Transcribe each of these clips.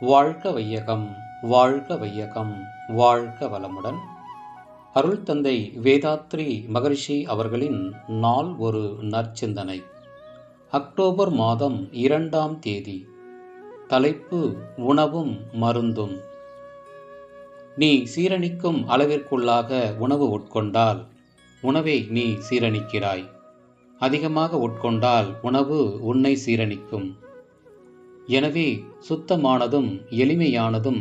வாழ்க வையகம் வாழ்க வையகம் வாழ்க வளமுடன். அருள் தந்தை வேதாத்ரி மகரிஷி அவர்களின் நாள் ஒரு நற்சிந்தனை. அக்டோபர் மாதம் இரண்டாம் தேதி. தலைப்பு உணவும் மருந்தும். நீ சீரணிக்கும் அளவிற்குள்ளாக உணவு உட்கொண்டால் உணவை நீ சீரணிக்கிறாய். அதிகமாக உட்கொண்டால் உணவு உன்னை சீரணிக்கும். எனவே சுத்தமானதும் எளிமையானதும்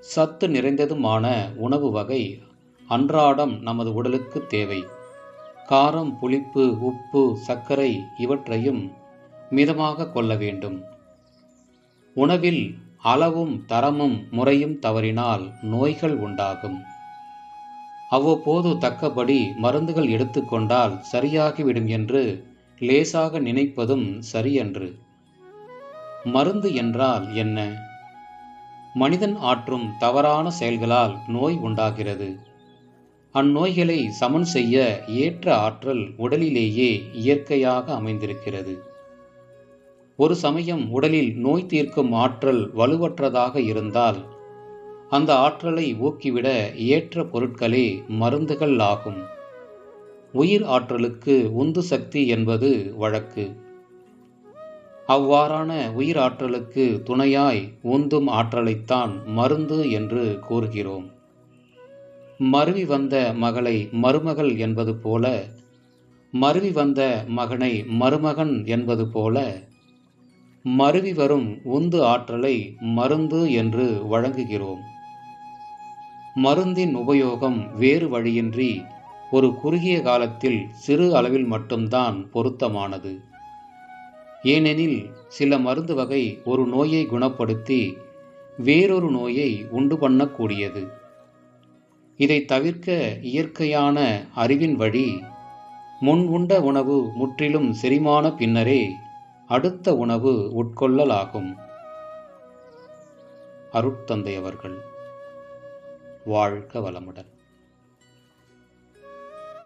சத்து நிறைந்ததுமான உணவு வகை அன்றாடம் நமது உடலுக்கு தேவை. காரம் புளிப்பு உப்பு சர்க்கரை இவற்றையும் மிதமாக கொள்ள வேண்டும். உணவில் அளவும் தரமும் முறையும் தவறினால் நோய்கள் உண்டாகும். அவ்வப்போது தக்கபடி மருந்துகள் எடுத்துக்கொண்டால் சரியாகிவிடும் என்று லேசாக நினைப்பதும் சரியன்று. மருந்து என்றால் என்ன? மனிதன் ஆற்றும் தவறான செயல்களால் நோய் உண்டாகிறது. அந்நோய்களை சமன் செய்ய ஏற்ற ஆற்றல் உடலிலேயே இயற்கையாக அமைந்திருக்கிறது. ஒரு சமயம் உடலில் நோய் தீர்க்கும் ஆற்றல் வலுவற்றதாக இருந்தால் அந்த ஆற்றலை ஊக்கிவிட ஏற்ற பொருட்களே மருந்துகள் ஆகும். உயிர் ஆற்றலுக்கு உந்து சக்தி என்பது வழக்கு. அவ்வாறான உயிர் ஆற்றலுக்கு துணையாய் உந்தும் ஆற்றலைத்தான் மருந்து என்று கூறுகிறோம். மருவி வந்த மகளை மருமகள் என்பது போல மருவி வந்த மகனை மருமகன் என்பது போல மருவி வரும் உந்து ஆற்றலை மருந்து என்று வழங்குகிறோம். மருந்தின் உபயோகம் வேறு வழியின்றி ஒரு குறுகிய காலத்தில் சிறு அளவில் மட்டும்தான் பொருத்தமானது. ஏனெனில் சில மருந்து வகை ஒரு நோயை குணப்படுத்தி வேறொரு நோயை உண்டு பண்ணக்கூடியது. இதை தவிர்க்க இயற்கையான அறிவின் வழி முன் உண்ட உணவு முற்றிலும் செரிமான பின்னரே அடுத்த உணவு உட்கொள்ளலாகும். அருட்தந்தை அவர்கள் வாழ்க வளமுடன்.